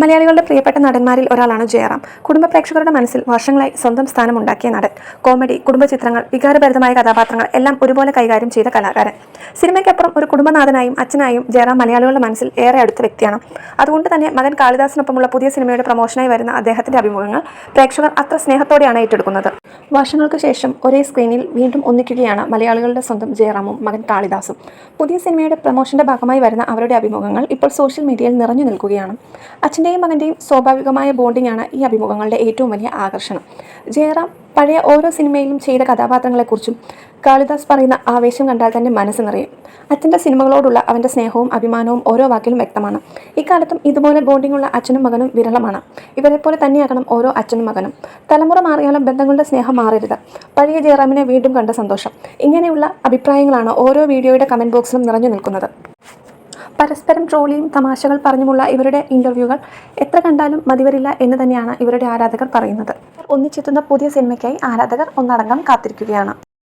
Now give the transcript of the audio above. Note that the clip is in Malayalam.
മലയാളികളുടെ പ്രിയപ്പെട്ട നടന്മാരിൽ ഒരാളാണ് ജയറാം. കുടുംബ പ്രേക്ഷകരുടെ മനസ്സിൽ വർഷങ്ങളായി സ്വന്തം സ്ഥാനമുണ്ടാക്കിയ നടൻ കോമഡി കുടുംബ ചിത്രങ്ങൾ വികാരഭരിതമായ കഥാപാത്രങ്ങൾ എല്ലാം ഒരുപോലെ കൈകാര്യം ചെയ്ത കലാകാരൻ. സിനിമയ്ക്കപ്പുറം ഒരു കുടുംബനാഥനായും അച്ഛനായും ജയറാം മലയാളികളുടെ മനസ്സിൽ ഏറെ അടുത്ത വ്യക്തിയാണ്. അതുകൊണ്ട് തന്നെ മകൻ കാളിദാസിനൊപ്പമുള്ള പുതിയ സിനിമയുടെ പ്രൊമോഷനായി വരുന്ന അദ്ദേഹത്തിന്റെ അഭിമുഖങ്ങൾ പ്രേക്ഷകർ അത്ര സ്നേഹത്തോടെയാണ് ഏറ്റെടുക്കുന്നത്. വർഷങ്ങൾക്ക് ശേഷം ഒരേ സ്ക്രീനിൽ വീണ്ടും ഒന്നിക്കുകയാണ് മലയാളികളുടെ സ്വന്തം ജയറാമും മകൻ കാളിദാസും. പുതിയ സിനിമയുടെ പ്രൊമോഷന്റെ ഭാഗമായി വരുന്ന അവരുടെ അഭിമുഖങ്ങൾ ഇപ്പോൾ സോഷ്യൽ മീഡിയയിൽ നിറഞ്ഞു നിൽക്കുകയാണ്. അച്ഛന്റെയും മകന്റെയും സ്വാഭാവികമായ ബോണ്ടിങ്ങാണ് ഈ അഭിമുഖങ്ങളുടെ ഏറ്റവും വലിയ ആകർഷണം. ജയറാം പഴയ ഓരോ സിനിമയിലും ചെയ്ത കഥാപാത്രങ്ങളെക്കുറിച്ചും കാളിദാസ് പറയുന്ന ആവേശം കണ്ടാൽ തന്നെ മനസ്സ് നിറയും. അച്ഛന്റെ സിനിമകളോടുള്ള അവന്റെ സ്നേഹവും അഭിമാനവും ഓരോ വാക്കിലും വ്യക്തമാണ്. ഇക്കാലത്തും ഇതുപോലെ ബോണ്ടിങ്ങുള്ള അച്ഛനും മകനും വിരളമാണ്. ഇവരെപ്പോലെ തന്നെയാകണം ഓരോ അച്ഛനും മകനും. തലമുറ മാറിയാലും ബന്ധങ്ങളുടെ സ്നേഹം മാറരുത്. പഴയ ജയറാമിനെ വീണ്ടും കണ്ട സന്തോഷം. ഇങ്ങനെയുള്ള അഭിപ്രായങ്ങളാണ് ഓരോ വീഡിയോയുടെ കമന്റ് ബോക്സിലും നിറഞ്ഞു നിൽക്കുന്നത്. പരസ്പരം ട്രോളിയും തമാശകൾ പറഞ്ഞുമുള്ള ഇവരുടെ ഇന്റർവ്യൂകൾ എത്ര കണ്ടാലും മതിവരില്ല എന്ന് തന്നെയാണ് ഇവരുടെ ആരാധകർ പറയുന്നത്. ഒന്നിച്ചെത്തുന്ന പുതിയ സിനിമയ്ക്കായി ആരാധകർ ഒന്നടങ്കം കാത്തിരിക്കുകയാണ്.